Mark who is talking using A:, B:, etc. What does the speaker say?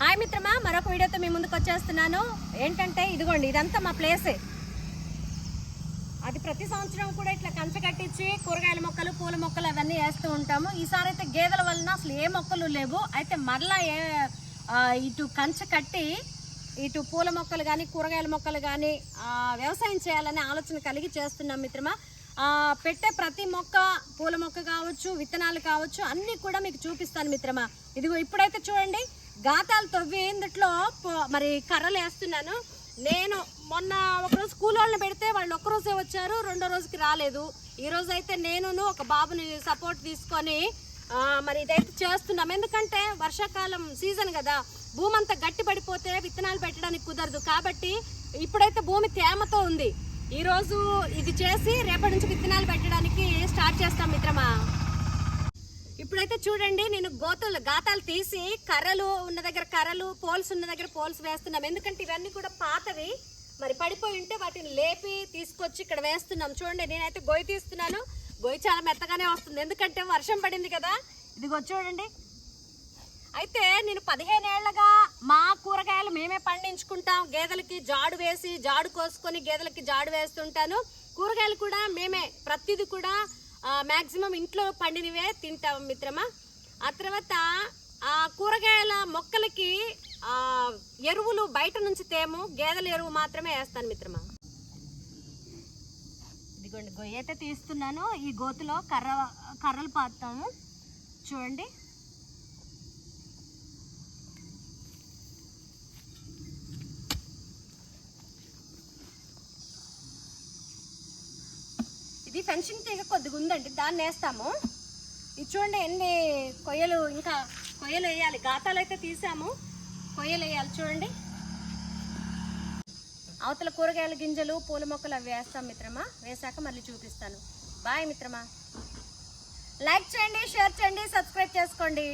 A: Hi మిత్రమా మరొక వీడియోతో మీ ముందుకు వచ్చేస్తున్నాను. ఏంటంటే ఇదిగోండి ఇదంతా మా ప్లేసే. అది ప్రతి సంవత్సరం కూడా ఇట్లా కంచె కట్టించి కూరగాయల మొక్కలు పూల మొక్కలు అవన్నీ వేస్తూ ఉంటాము. ఈసారి అయితే గేదెల వలన అసలు ఏ మొక్కలు లేవు. అయితే మరలా ఏ ఇటు కంచె కట్టి ఇటు పూల మొక్కలు కానీ కూరగాయల మొక్కలు కానీ వ్యవసాయం చేయాలనే ఆలోచన కలిగి చేస్తున్నాం మిత్రమా. పెట్టే ప్రతి మొక్క పూల మొక్క కావచ్చు విత్తనాలు కావచ్చు అన్నీ కూడా మీకు చూపిస్తాను మిత్రమా. ఇదిగో ఇప్పుడైతే చూడండి. గాతాలు తవ్వి ఇందుట్లో పో- మరి కర్రలు వేస్తున్నాను. నేను మొన్న ఒకరోజు స్కూల్ వాళ్ళని పెడితే వాళ్ళు ఒక్కరోజే వచ్చారు రెండో రోజుకి రాలేదు. ఈ రోజు అయితే నేను ఒక బాబుని సపోర్ట్ తీసుకొని మరి ఇదైతే చేస్తున్నాం. ఎందుకంటే వర్షాకాలం సీజన్ కదా. భూమి అంతా గట్టి పడిపోతే విత్తనాలు పెట్టడానికి కుదరదు. కాబట్టి ఇప్పుడైతే భూమి తేమతో ఉంది. ఈరోజు ఇది చేసి రేపటి నుంచి విత్తనాలు పెట్టడానికి స్టార్ట్ చేస్తాం మిత్రమా? ఇప్పుడైతే చూడండి నేను గోతులు గాతాలు తీసి కర్రలు ఉన్న దగ్గర కర్రలు పోల్స్ ఉన్న దగ్గర పోల్స్ వేస్తున్నాం. ఎందుకంటే ఇవన్నీ కూడా పాతవి. మరి పడిపోయి ఉంటే వాటిని లేపి తీసుకొచ్చి ఇక్కడ వేస్తున్నాం. చూడండి నేనైతే గొయ్యి తీస్తున్నాను. గొయ్యి చాలా మెత్తగానే వస్తుంది. ఎందుకంటే వర్షం పడింది కదా. ఇదిగో చూడండి. అయితే నేను పదిహేను ఏళ్ళగా మా కూరగాయలు మేమే పండించుకుంటాం. గేదెలకి జాడు వేసి జాడు కోసుకొని గేదెలకి జాడు వేస్తుంటాను. కూరగాయలు కూడా మేమే ప్రతిదీ కూడా మ్యాక్సిమం ఇంట్లో పండినవే తింటాం మిత్రమా? ఆ తర్వాత ఆ కూరగాయల మొక్కలకి ఎరువులు బయట నుంచి తేము గేదెల ఎరువు మాత్రమే వేస్తాను మిత్రమా? ఇదిగోండి గొయ్యి అయితే తీస్తున్నాను. ఈ గోతులో కర్ర కర్రలు పాతాము. చూడండి. ఇది ఫెన్సింగ్ తీగ కొద్దిగా ఉందండి దాన్ని వేస్తాము. ఇది చూడండి ఎన్ని కొయ్యలు ఇంకా కొయ్యలు వేయాలి. గాతాలు అయితే తీసాము. కొయ్యలు వేయాలి చూడండి. అవతల కూరగాయల గింజలు పూల మొక్కలు అవి వేస్తాం మిత్రమా. వేసాక మళ్ళీ చూపిస్తాను. బాయ్ మిత్రమా. లైక్ చేయండి షేర్ చేయండి సబ్స్క్రైబ్ చేసుకోండి.